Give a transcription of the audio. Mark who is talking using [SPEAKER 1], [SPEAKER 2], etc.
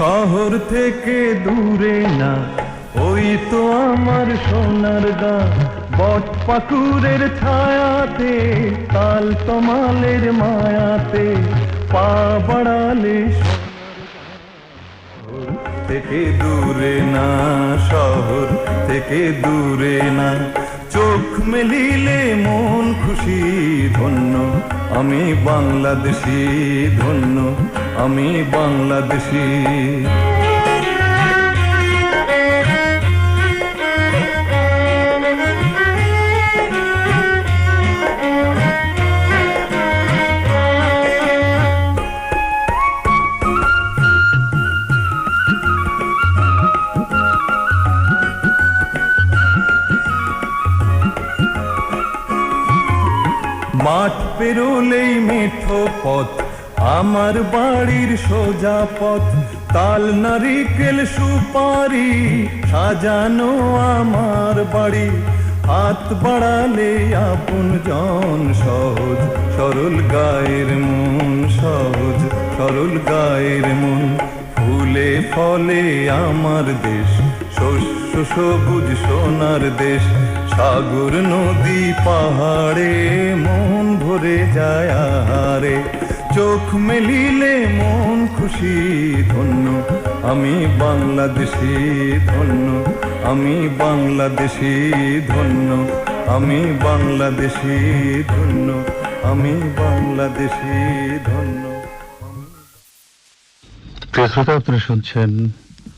[SPEAKER 1] শহর থেকে দূরে না, ওই তো আমার সোনার গা বট পাকুরের ছায়াতে, তাল তমালের মায়াতে, পা বাড়ালে থেকে দূরে না, শহর থেকে দূরে না। চোখ মেলিলে মন খুশি, ধন্য, আমি বাংলাদেশি, ধন্য। আমি বাংলাদেশি। মাঠ পেরোলেই মিঠো পথ। আমার বাড়ির সোজা পথ, তাল নারিকেল সুপারি, সাজানো আমার বাড়ি। হাত বাড়ালে আপন জন সহজ, সরল গায়ের মন সহজ, সরল গায়ের মন। ফুলে ফলে আমার দেশ, শস্য সবুজ সোনার দেশ। সাগর, নদী, পাহাড়ে মন ভরে যায় আহারে। চোখ মেলিলে মন খুশি, ধন্য। আমি বাংলাদেশি ধন্য। আমি বাংলাদেশি ধন্য। আমি বাংলাদেশি ধন্য। আমি বাংলাদেশি ধন্য।
[SPEAKER 2] প্রিয় শ্রোতা, আপনারা শুনছেন